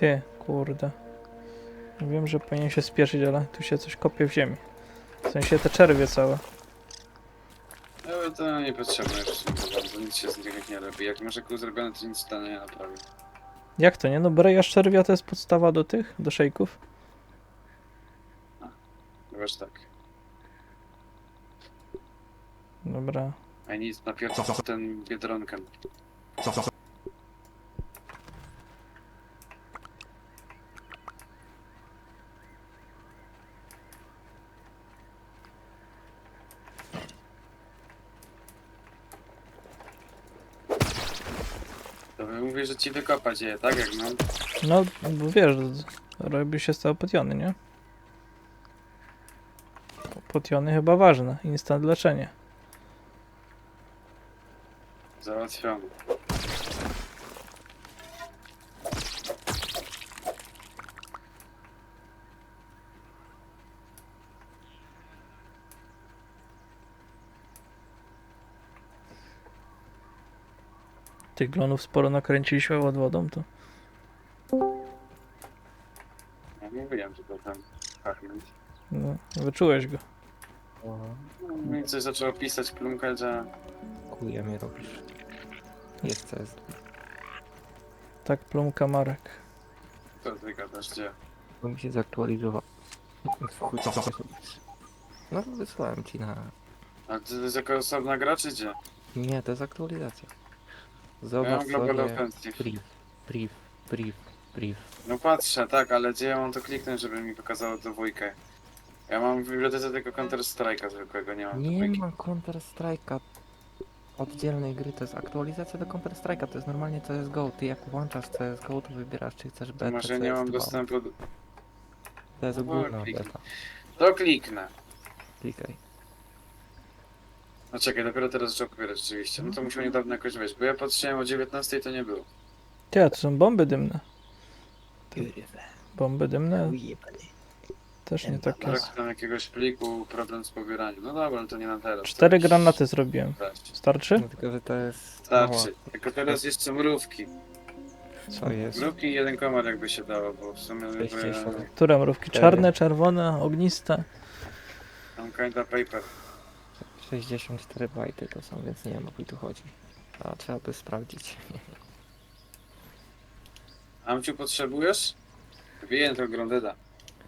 Ty, kurde. Wiem, że powinien się spieszyć, ale tu się coś kopie w ziemi. W sensie te czerwie całe. No to niepotrzebne już bardzo, nic się z nich nie robi. Jak masz kół zrobione, to nic to nie naprawi. Jak to nie? No breja czerwia to jest podstawa do tych, do szejków. Chybaż tak. Dobra. A nic, napierdol ten biedronkiem. To mówię, że ci wykopać je, tak jak mam. No, bo wiesz, robi się z tego potiony, nie? Potiony chyba ważne. Instant leczenie. Załatwiony. Tych glonów sporo nakręciliśmy pod wodą, to... Ja mówiłem, że to tam pachnąć. No, wyczułeś go. No i coś zaczęło pisać, plumkać, że Kuje mnie robisz. Jest co jest. Tak plumka Marek. to ty gadasz, gdzie? Bo mi się zaktualizował. W chuj co to? No wysłałem ci na... A to jest jaka osobna gra, czy gdzie? Nie, to jest aktualizacja. Ja Zobacz mam Global sobie... Offensive. Brief, brief, brief, brief. No patrzę, tak, ale gdzie ja mam to kliknąć, żeby mi pokazało dwójkę? Ja mam w bibliotece tylko Counter Strike'a zwykłego, nie mam Nie dwójki. ma Counter Strike'a oddzielnej gry, to jest aktualizacja do Counter Strike'a, to jest normalnie CSGO. Ty jak włączasz CSGO, to wybierasz czy chcesz To beta, może nie mam CS2. dostępu do... To jest No, ogólna kliknij. beta. To kliknę. Klikaj. No czekaj, dopiero teraz zaczął pobierać rzeczywiście. No to musiał niedawno jakoś wejść, bo ja patrzyłem o 19 to nie było. Ty, to są bomby dymne. Bomby dymne też nie tak jest. Brak tam jakiegoś pliku, problem z pobieraniem. No dobra, to nie na teraz. Cztery To już- granaty zrobiłem. Starczy. Starczy? No tylko, że to jest... Starczy. Tylko teraz jeszcze mrówki. Mała. Co jest? Mrówki i jeden komar jakby się dało, bo w sumie... jakby- 60. Które mrówki? Cztery. Czarne, czerwone, ogniste. Tam kinda paper. 64 bajty to są, więc nie wiem o chuj tu chodzi. A trzeba by sprawdzić. Amciu potrzebujesz? Wyjem to Grondeda.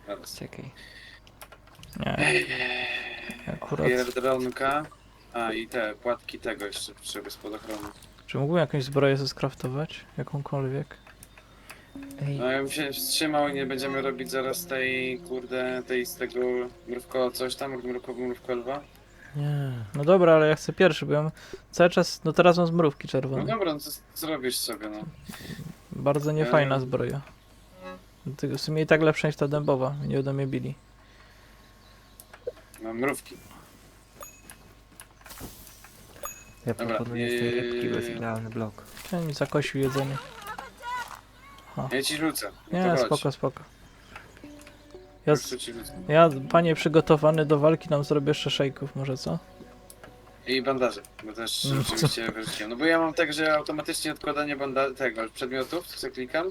Teraz. Czekaj. Nie, akurat. Pierdronka. A i te płatki tego jeszcze potrzeby spadochronu. Czy mógłbym jakąś zbroję zeskraftować? Jakąkolwiek? Ej, No ja bym się wstrzymał i nie będziemy robić zaraz tej kurde, tej z tego mrówko coś tam, mrówko, mrówko lwa. Nie. No dobra, ale ja chcę pierwszy, bo ja mam cały czas, no teraz mam zmrówki No czerwone. dobra, no to zrobisz sobie no. Bardzo niefajna zbroja. Dlatego w sumie i tak lepsza niż ta dębowa, nie będą mnie bili. No mrówki. ja dobra, proponuję z tej rybki, bo jest yy. idealny blok. Ten mi zakosił jedzenie. Ja ci rzucę. No Nie, chodź. spoko, spoko. Ja, z- ja, panie przygotowany do walki, nam zrobię jeszcze szejków, może co? I bandaże, bo też No, rzeczywiście wyrzuciłem. No bo ja mam tak, że automatycznie odkładanie banda tego przedmiotów, co klikam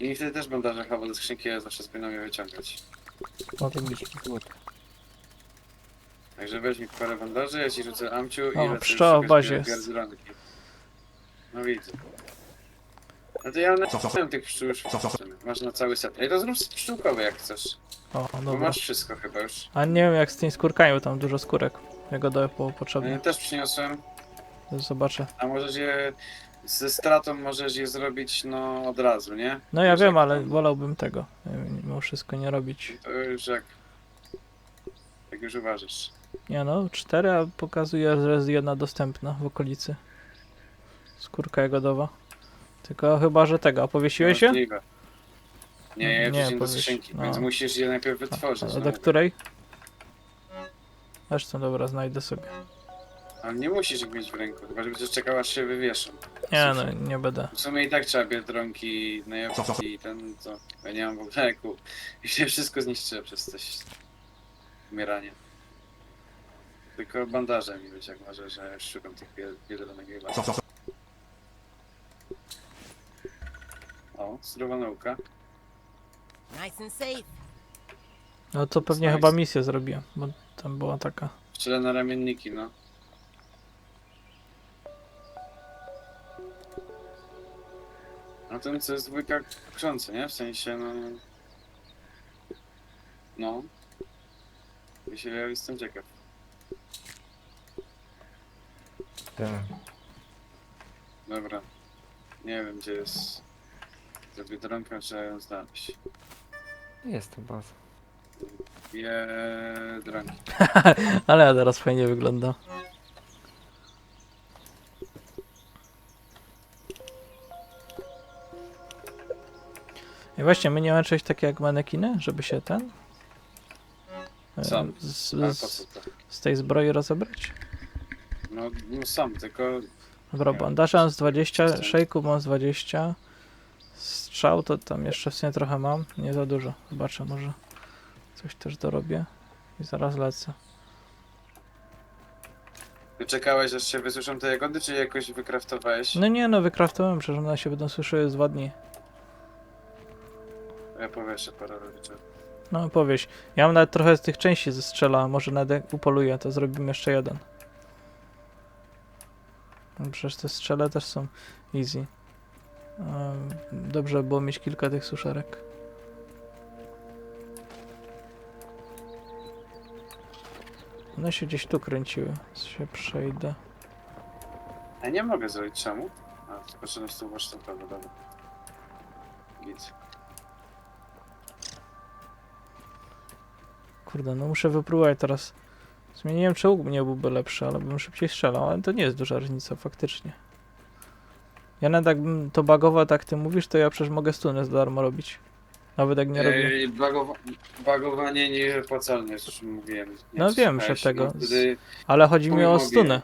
i wtedy też bandaże chowa do skrzynki, ja zawsze spinam je wyciągać. Potem złote. Także weź mi parę bandaży, ja ci rzucę amciu i O, lecę pszczoła już w szukać bazie jest. No widzę. No to ja mam tych pszczół już. Masz na cały set. Ej, to zrób pszczółkowy jak chcesz. O, Bo dobra. masz wszystko chyba już. A nie wiem jak z tymi skórkami, bo tam dużo skórek. Ja go daję po Ja też przyniosłem. Zobaczę. A możesz je ze stratą możesz je zrobić no od razu, nie? No ja wiem, jak ale wolałbym tego. e, Mimo wszystko nie robić. To już jak. Jak już uważasz. Nie no, cztery, a pokazuje, że jest jedna dostępna w okolicy. Skórka jagodowa. Tylko chyba, że tego, powiesiłeś? Możliwe. Nie, ja Nie, wrzuciłem do powiesz- skrzynki, no. więc musisz je najpierw wytworzyć. A no. do której? Zresztą dobra, znajdę sobie. Ale nie musisz ich mieć w ręku, chyba że będziesz czekał aż się wywieszą. Nie no, nie będę. W sumie i tak trzeba biedronki, najlepsi i ten co. Ja nie mam w ogóle kół. I się wszystko zniszczyło przez to umieranie. Tylko bandaże mi być, jak może, że już szukam tych bied- biedronek chyba. O, zdrowa nauka. Nice and safe. No to pewnie Nice. chyba misję zrobiłem, bo tam była taka. Strzelę na ramienniki, no. A ten co jest dwójka krzący, nie? W sensie, no... No. Ja się ja jestem ciekaw. Ten. Dobra. Nie wiem, gdzie jest... Za Biedronką trzeba ją znaleźć. Jest to baza. Biedronki. Ale teraz fajnie wygląda. I właśnie, my nie mamy czegoś takiego jak manekiny, żeby się ten... e, Sam. Z, Ale po z, to? z tej zbroi rozebrać? No, no sam, tylko... Dobra, Nie. bandaże mam z 20, Jestem. szejku mam z 20. Strzał to tam jeszcze w sumie trochę mam, nie za dużo. Zobaczę, może coś też dorobię i zaraz lecę. Czekałeś, aż się wysuszą te jagody, czy jakoś wykraftowałeś? No nie no, wykraftowałem, przecież one się będą słyszyły z dwa dni. Ja powieszę parę rzeczy. No powieś. Ja mam nawet trochę z tych części ze strzela, może nawet jak upoluję, to zrobimy jeszcze jeden. No Przecież te strzele też są easy. Dobrze było mieć kilka tych suszarek. One się gdzieś tu kręciły, się przejdę. A nie mogę zrobić czemu? A, tylko że z tą warsztatową, dobra. Git. Kurde, no muszę wypróbować teraz. Zmieniłem czy łuk nie byłby lepszy, ale bym szybciej strzelał, ale to nie jest duża różnica faktycznie. Ja nawet jakbym to bagował, tak ty mówisz, to ja przecież mogę stuny za darmo robić. Nawet jak nie robię. Ej, bagowa bagowanie niewypłacalne, jest, już mówiłem. Nie No wiem, słuchałeś, że tego No, wtedy... Ale chodzi mi o o wiele.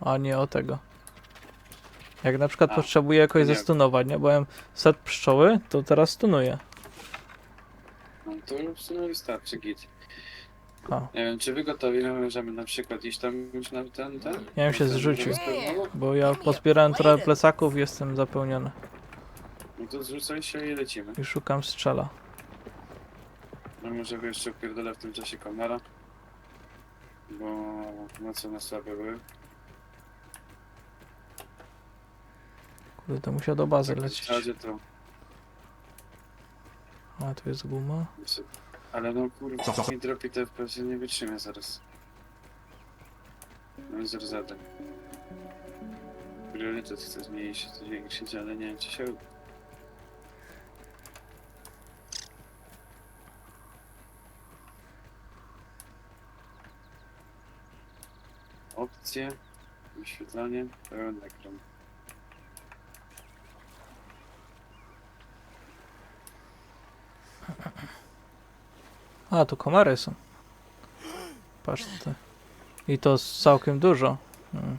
a nie o tego. Jak na przykład A, potrzebuję jakoś nie. zestunować, nie? Bo ja mam set pszczoły, to teraz stunuję. No to w sumie wystarczy, git. A, Nie wiem, czy wy gotowi, możemy na przykład iść tam już na ten, ten? Ja bym się zrzucił. bo ja pozbierałem trochę plecaków i jestem zapełniony. No to zrzucaj się i lecimy. I szukam strzela. No może wy jeszcze upierdolę w tym czasie komara. Bo noce na słabe były. Kurde, to musiał do bazy Tak, w lecieć. razie to... A, tu jest guma. Ale no kurwa, mi dropi te FPS nie wytrzymie zaraz. No i zero zadań. Priorytet chcę zmniejszyć, zwiększyć, ale nie wiem czy się uda. Opcje, wyświetlanie, pełen ekran. A, tu komary są. Patrz ty. I to całkiem dużo. Hmm.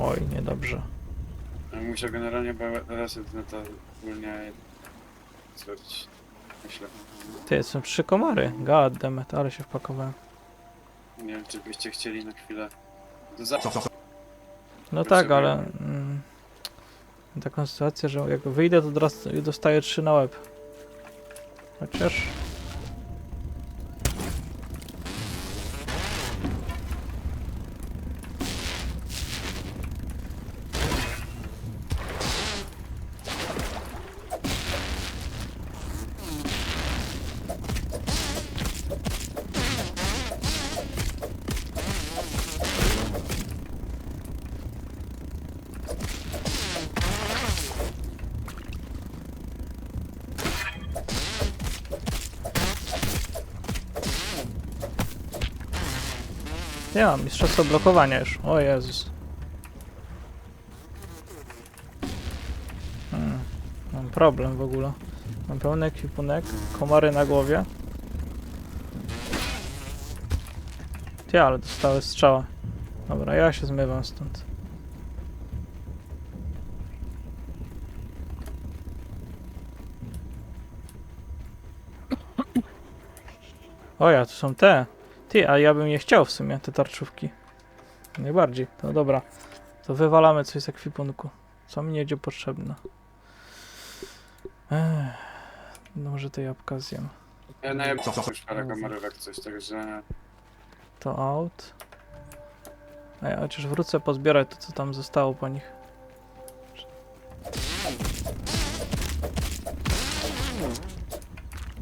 Oj, niedobrze. Ja bym musiał generalnie reset na to ogólnie zrobić. Myślę. Ty, są trzy komary. God damn it, ale się wpakowałem. Nie wiem, czy byście chcieli na chwilę. Za... No tak, ale... Mm, taką sytuację, że jak wyjdę, to teraz dostaję trzy na łeb. Chociaż... mistrzostwo blokowania już. O Jezus. Hmm. Mam problem w ogóle. Mam pełny ekwipunek, komary na głowie. Ty, ale dostały strzała. Dobra, ja się zmywam stąd. O ja, tu są te. Ty, a ja bym je chciał w sumie, te tarczówki. Najbardziej. To dobra. To wywalamy coś z ekwipunku. Co mi nie będzie potrzebne. Ech, no może te jabłka zjem. Ja na jabłko już parę kamerówek coś, także... To out. A ja chociaż wrócę pozbierać to, co tam zostało po nich.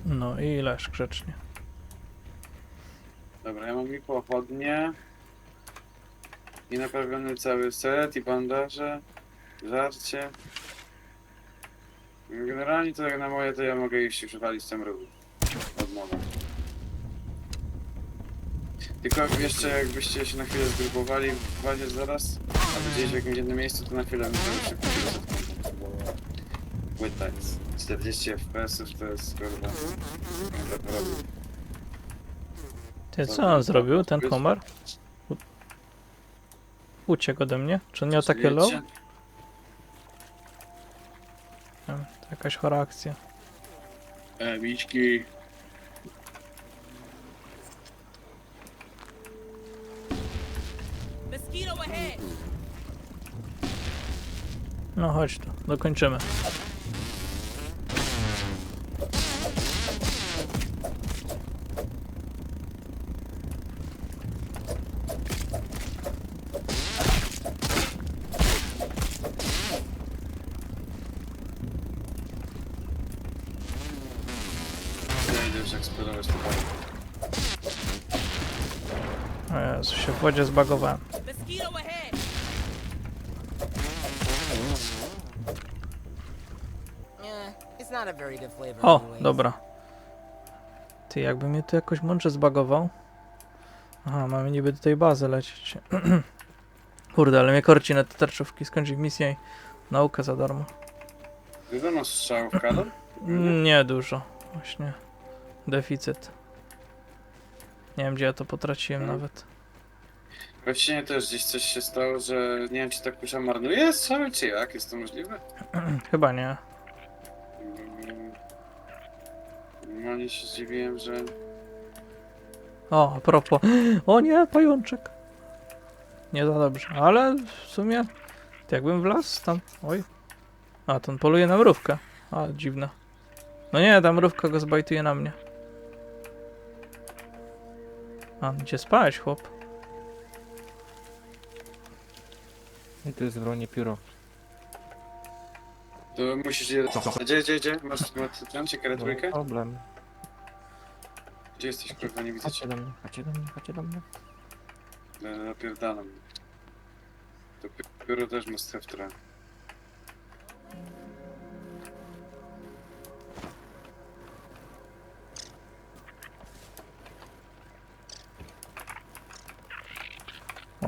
No i leż grzecznie. Dobra, ja mam i pochodnie. I naprawiony cały set, i bandaże, żarcie. Generalnie to jak na moje, to ja mogę iść już walić tam ruch. Od nowa. Tylko jeszcze jakbyście się na chwilę zgrupowali w bazie zaraz, a gdzieś w jakimś jednym miejscu, to na chwilę muszę szybko resetkować, bo płyta jest 40 fps to jest kurwa. Ty, co on zrobił, ten komar? U- Uciekł ode mnie? Czy on miał takie low? To jakaś chora akcja. E, Miśki. Mosquito ahead. No chodź tu, dokończymy. Ja idę już eksplodować to paliwo. O Jezu, się w wodzie zbagowałem. Mosquito ahead. It's not a very good flavor. O, anyways. dobra. Ty, jakby mnie tu jakoś mądrze zbagował. Aha, mamy niby do tej bazy lecieć. Kurde, ale mnie korci na te tarczówki, skończyć misję i naukę za darmo. Dużo masz strzałów, Kadon? Nie dużo, właśnie. Deficyt. Nie wiem, gdzie ja to potraciłem Mhm. nawet. Właściwie też gdzieś coś się stało, że nie wiem, czy ta kusza marnuje strzały, czy jak? Jest to możliwe? Chyba nie. Mm, Normalnie się zdziwiłem, że... O, a propos. O nie, pajączek. Nie za dobrze, ale w sumie. To jakbym wlazł tam. Oj. A, to on poluje na mrówkę. A, dziwne. No nie, ta mrówka go zbajtuje na mnie. A, gdzie spałeś, chłop? I tu jest wronie pióro. To musisz je... Gdzie, gdzie, gdzie? Masz, masz ciekawe No, trójkę? problem. Gdzie jesteś, kurwa, nie widzę cię. Chodźcie do mnie, chodźcie do mnie, chodźcie do mnie. E, Napierdalam. To pi- pióro też ma stref trochę.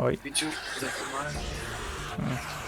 Oi. Pediu. Hum. Ah.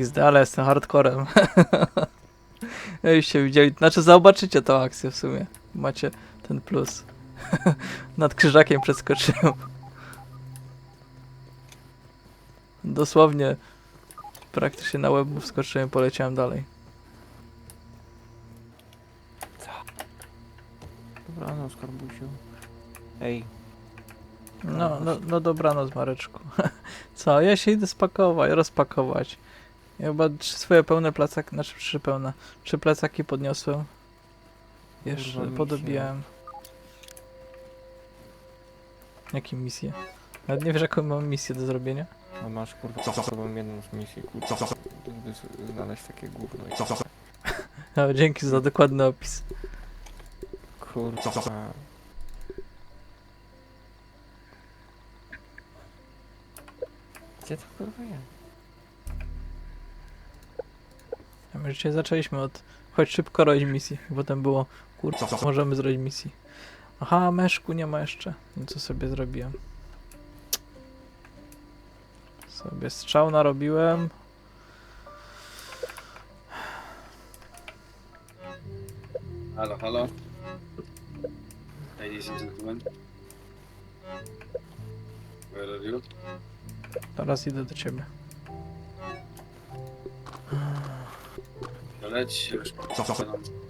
XD, ale jestem hardcorem. Jakbyście widzieli, znaczy zobaczycie tą akcję w sumie. Macie ten plus. Nad krzyżakiem przeskoczyłem. Dosłownie praktycznie na łeb wskoczyłem, poleciałem dalej. Dobra, no skarbusiu. Ej, No, no, no dobranoc Mareczku. Co, ja się idę spakować, rozpakować. Ja chyba trzy swoje pełne plecaki, znaczy trzy pełne, trzy plecaki podniosłem. Jeszcze Kurwa, podobiałem. Jakie misje? Nawet nie wiesz jaką mam misję do zrobienia? no masz kurwa za sobą jedną z misji, kurwa. Żeby z- znaleźć takie gówno. i- No, dzięki za dokładny opis. Kurwa. Gdzie to kurwa jest? My dzisiaj zaczęliśmy od chodź szybko robić misji. Potem było, kurwa, możemy zrobić misji. Aha, meszku nie ma jeszcze. No co sobie zrobiłem? Sobie strzał narobiłem. Halo, halo. Ladies and gentlemen. Where are you? Teraz idę do ciebie. Leć już po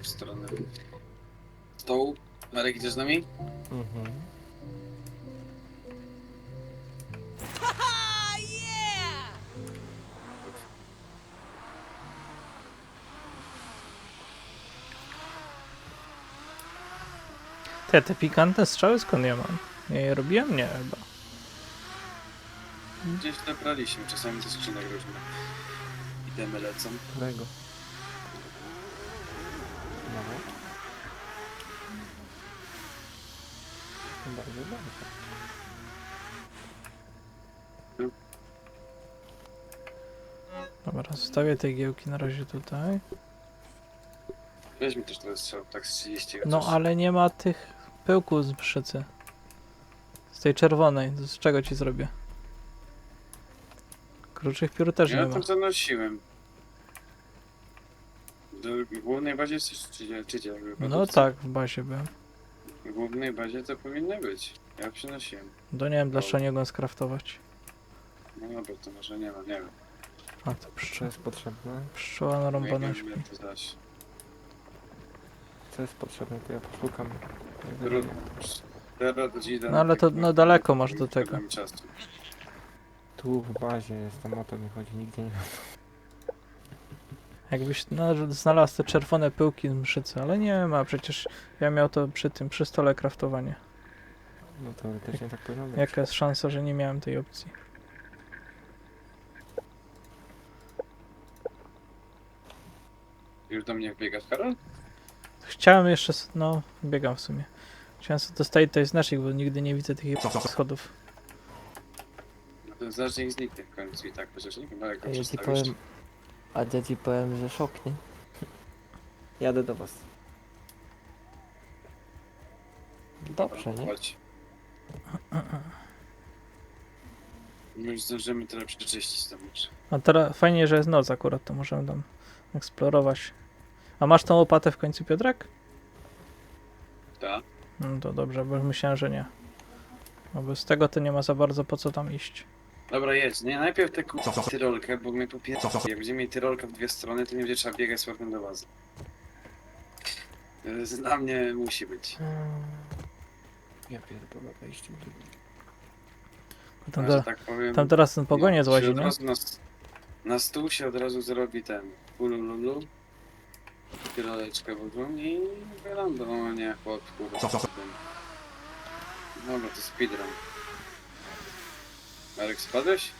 w stronę stołu. Marek, idziesz z nami? Mhm. Te, te pikantne strzały skąd ja mam? Ja je robiłem? Nie, chyba. Gdzieś dobraliśmy, czasami ze skrzynek różnych. Idemy lecą. Którego? No. Bardzo dobrze. Dobra, zostawię te giełki na razie tutaj. Weź mi też teraz strzał, tak z 30 No chociaż. ale nie ma tych pyłków z pszycy. Z tej czerwonej. To Z czego ci zrobię? Kruczych piór też nie Ja ma. tam zanosiłem. Do głównej bazie jesteś, czy? W No tak, w bazie byłem. W głównej bazie to powinny być. Ja przynosiłem. To nie wiem, dlaczego nie go skraftować. No dobra, to może nie ma, nie wiem. A to Co pszczoła, jest potrzebne? pszczoła Nie narąbana wiem, śpi. jak to zaś. Co jest potrzebne, to ja poszukam. No ale to no daleko masz do tego. Czasu. Tu w bazie jestem, o to mi chodzi, nigdzie nie Jakbyś znalazł te czerwone pyłki z mszycy, ale nie ma, przecież ja miał to przy tym, przy stole kraftowanie. No teoretycznie tak powinno być. Jaka jest szansa, że nie miałem tej opcji? Już do mnie wbiegasz, Karol? Chciałem jeszcze, s- no, biegam w sumie. Chciałem sobie dostać tej znacznik, bo nigdy nie widzę tych schodów. No ten znacznik zniknie w końcu i tak, chociaż nie chyba jak go A ja ci przestawisz. powiem, a ja ci powiem, że szok, nie? Jadę do was. Dobrze, nie? Chodź. My już zdążymy trochę przeczyścić tam jeszcze. A teraz fajnie, że jest noc akurat, to możemy tam eksplorować. A masz tą łopatę w końcu, Piotrek? Tak? No to dobrze, bo myślałem, że nie. No bez tego to nie ma za bardzo po co tam iść. Dobra, jedź. Nie, najpierw tę ku- tyrolkę, bo mnie popier... Jak będziemy mieli tyrolkę w dwie strony, to nie będzie trzeba biegać z powrotem do bazy. To jest- Dla mnie musi być. Ja pierdolę, wejście w drugi. Tam, A, te, tak powiem, tam teraz ten pogoniec łazi, od nie? Na, na stół się od razu zrobi ten ulululu. Tyroleczkę włożą i wylądowanie chłop, kurwa. Dobra, to speedrun. Marek, spadłeś?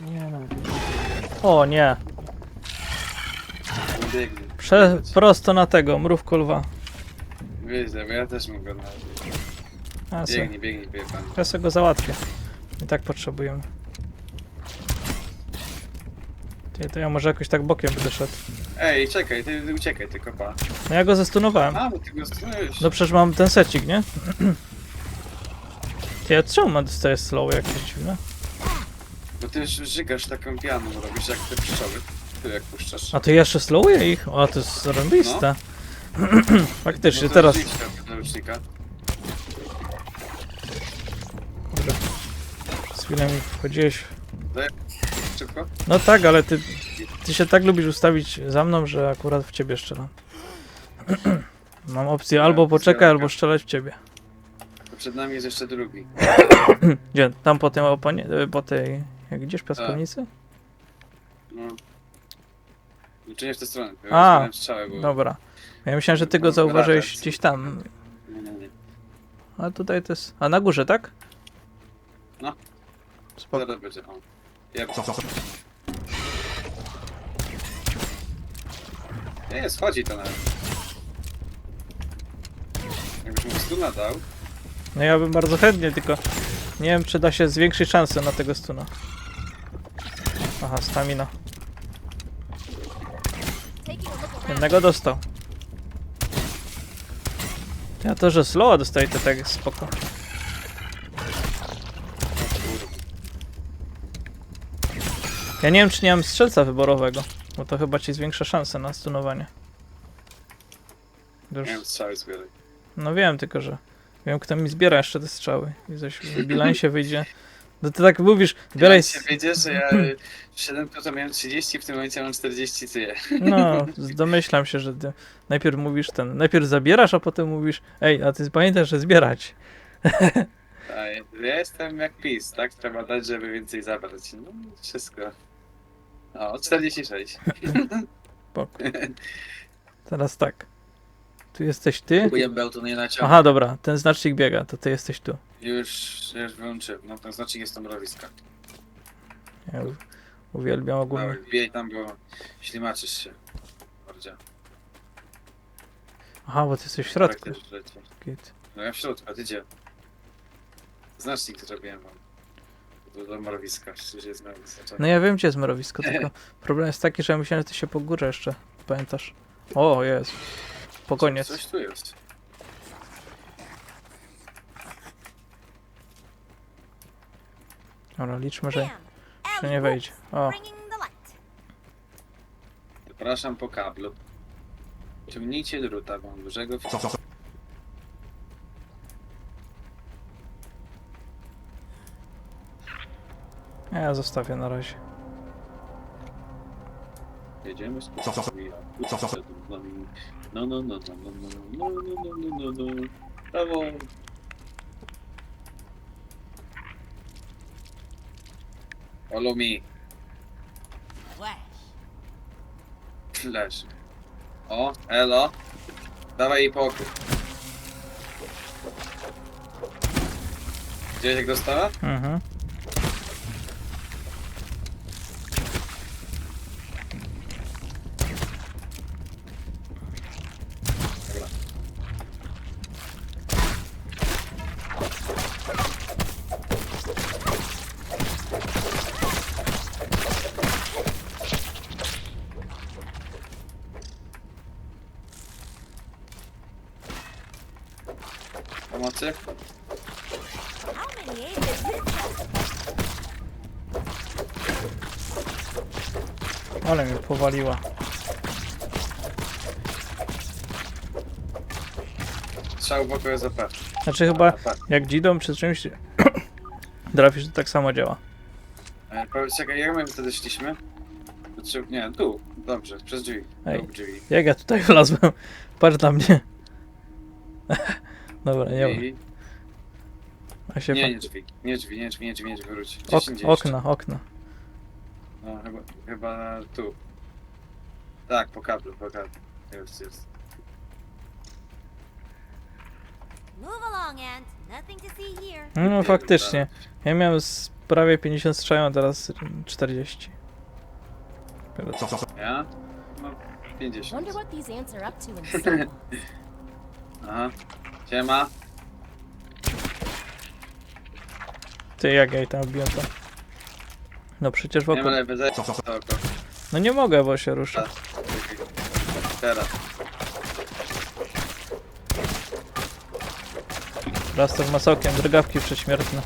Nie no, O nie! No biegnij. Prze prosto na tego, mrówko lwa. Wiedzę, bo ja też mogę na A, se, Biegnij, biegnij, biegnij pan. ja sobie go załatwię. I tak potrzebujemy. Ty, to ja może jakoś tak bokiem będę szedł. Ej, czekaj, ty, ty uciekaj, tylko pa. No ja go zestunowałem. A, bo ty go. No przecież mam ten secik, nie? Ty, ja czemu mam dostaję slow jakieś dziwne? Bo ty już żygasz taką pianą, robisz jak te pszczoły. Ty jak puszczasz. A ty jeszcze slowuje ich? O, to jest zarąbiste. Faktycznie, No to teraz. żyć do narucznika. Dobrze. Z chwilą mi wchodziłeś. Szybko? No tak, ale ty, ty się tak lubisz ustawić za mną, że akurat w ciebie strzelam. Mam opcję albo poczekaj, albo strzelać w ciebie. Przed nami jest jeszcze drugi. Gdzie? Tam po tym oponie, po tej... Jak gdzieś piaskownicy? No. Czy nie w tę stronę? bo ja A, strzały, bo... Dobra. Ja myślałem, że ty go zauważyłeś gdzieś tam. Nie, nie, nie. A tutaj to jest... A na górze, tak? No. Spoko. Zaraz będzie, o. Jeb. Nie, schodzi to nawet. Jakbyś mu stuna dał, No ja bym bardzo chętnie, tylko nie wiem, czy da się zwiększyć szanse na tego stuna. Aha, stamina. Jednego dostał. Ja to, że slowa dostaję, to tak jest spoko. Ja nie wiem, czy nie mam strzelca wyborowego, bo to chyba ci zwiększa szanse na stunowanie. Już, no wiem, tylko że wiem, kto mi zbiera jeszcze te strzały. I coś w bilansie wyjdzie. No ty tak mówisz, zbieraj... się wiedzie, że ja w 7 to miałem 30, w tym momencie mam 40 ty je. No, domyślam się, że ty najpierw mówisz ten, najpierw zabierasz, a potem mówisz, ej, a ty pamiętasz, że zbierać. Ja jestem jak PiS, tak? Trzeba dać, żeby więcej zabrać. No, wszystko. O, 46. Spoko. Teraz tak. Tu jesteś ty. Próbuję bełtu nie naciągnąć. Aha, dobra, ten znacznik biega, to ty jesteś tu. Już, już wyłączyłem. No ten znacznik jest to mrowiska. Ja u- uwielbiam ogólnie. Wbijaj tam, bo ślimaczysz się. Mordzia. Aha, bo ty jesteś w środku. Tak leci. Git. No ja w środku, a ty gdzie? Znacznik zrobiłem wam. Do, do mrowiska, przecież jest mrowiska. No ja wiem, gdzie jest mrowisko, tylko problem jest taki, że ja myślałem, że ty się po górze jeszcze pamiętasz. O, jest. Po koniec. Coś tu jest. Dobra, liczmy, że, że nie wejdzie. O. Zapraszam po kablu. Ciągnijcie druta wam dużego. ja zostawię na razie. Jedziemy z No, no, no, no, no, no, no, no, no, no, no, no. Brawo. Follow me. Flash. Flash. O, elo. Dawaj jej pokój. Gdzieś jak dostała? Mhm. Ale mnie powaliła. Oko jest OP. Znaczy chyba, jak dzidą przy czymś trafisz, to tak samo działa. E, powiedz, Czekaj, jak my wtedy szliśmy? Czy, nie, tu. Dobrze, przez drzwi. Ej. Tu drzwi. Jak ja tutaj wlazłem? Patrz na mnie. Dobra, nie ma. I... A się Nie, nie drzwi. Nie drzwi, nie drzwi, nie drzwi, nie drzwi, wróć. Gdzieś ok, indziej jeszcze. okna, okna. No, chyba, chyba tu. Tak, po kablu, po kablu. Jest, jest. Move along, Ant. Nothing to see here. No faktycznie. Ja miałem z prawie 50 strzał, a teraz 40. Ja? No, 50. Wonder what these ants are up to in Seattle. Aha. Siema. Ty, jak ja jej tam wbiłem to? No przecież w Nie ma oko. lewy, zaj... to oko. No nie mogę, bo się rusza. Teraz. Rastor masokiem, drgawki przedśmiertne.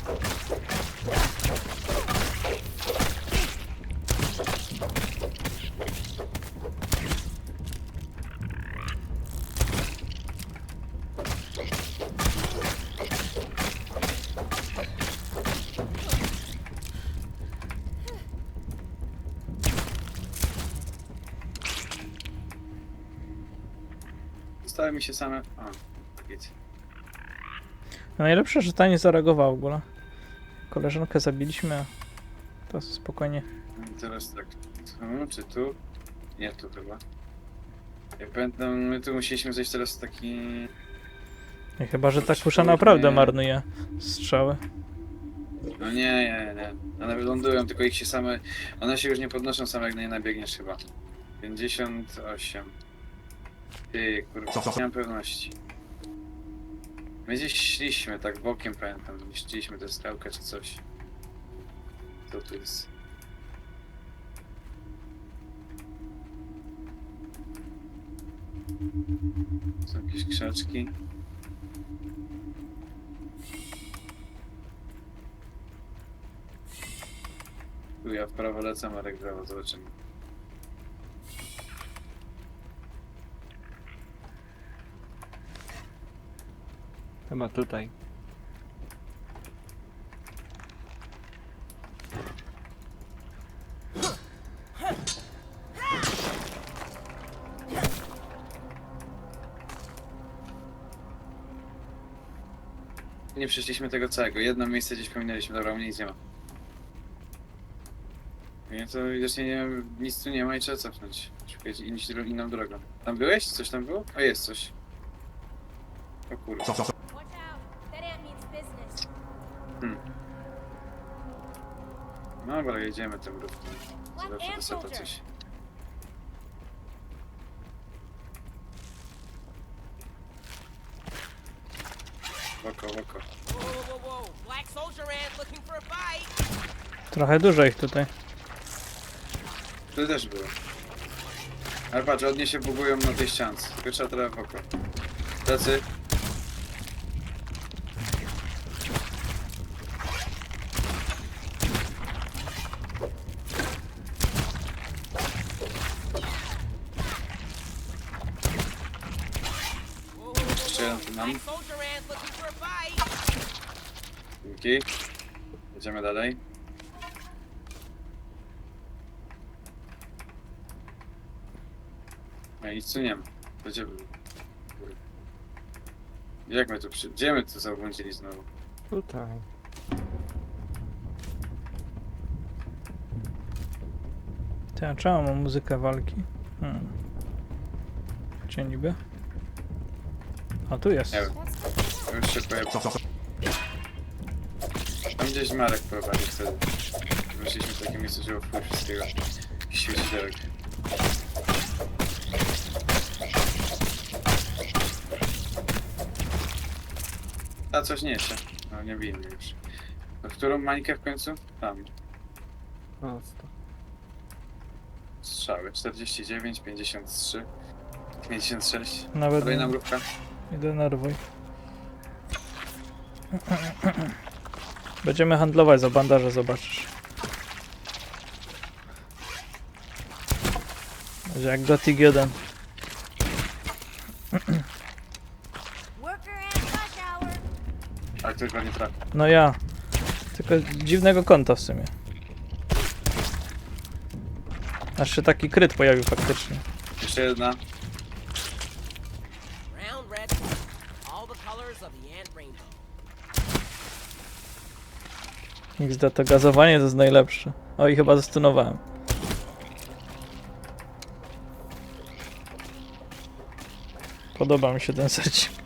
Mi się same... A, git. No najlepsze, że ta nie zareagowała w ogóle. Koleżankę zabiliśmy, a teraz spokojnie. I teraz tak. Tu, czy tu? Nie, tu chyba. Jak pamiętam, my tu musieliśmy zejść teraz taki... I chyba, że ta kusza naprawdę marnuje strzały. No nie, nie, nie. One wylądują, tylko ich się same... One się już nie podnoszą same, jak na nie nabiegniesz chyba. 58. Ty, kurwa, nie mam pewności. My gdzieś szliśmy, tak bokiem pamiętam, niszczyliśmy tę skałkę czy coś. Co tu jest? Są jakieś krzaczki. Tu ja w prawo lecę, Marek w lewo, zobaczymy. Chyba tutaj. Nie przeszliśmy tego całego. Jedno miejsce gdzieś pominęliśmy. Dobra, u mnie nic nie ma. Nie, to widocznie nie, nic tu nie ma i trzeba cofnąć. Szukać inną drogą. Tam byłeś? Coś tam było? O, jest coś. O kurwa. Watch out. That dobra, jedziemy tym. Black Zawsze soldier. coś. Woko, woko. Trochę dużo ich tutaj. Tu też było. Ale patrz, odnie się bugują na tej ściance. Tylko trzeba trochę w oko. Tacy. Whoa, whoa, whoa, Jeszcze jeden whoa. tu mam. Black soldier ant looking for a fight. Dzięki. Jedziemy dalej. No nic tu nie ma. Kurde. Jak my tu przy... Gdzie my tu zabłądzili znowu? Tutaj. Ty, a czemu mam muzykę walki? Hmm. Gdzie niby? A tu jest. Nie wiem. Już się pojawił. Gdzieś Marek prowadzi wtedy. Weszliśmy w takie miejsce, że wpływ wszystkiego. Świecidełek. A coś niesie. No nie winny już. No, w którą mańkę w końcu? Tam. Prosto. Strzały. 49, 53, 56. Nawet Kolejna mrówka. nie denerwuj. Będziemy handlować za bandaże, zobaczysz. Jak Gothic 1. Worker ant rush hour. Ale ktoś go nie trafi. No ja. Tylko dziwnego kąta w sumie. Aż się taki kryt pojawił faktycznie. Jeszcze jedna. XD to gazowanie to jest najlepsze. O i chyba zastunowałem. Podoba mi się ten secik.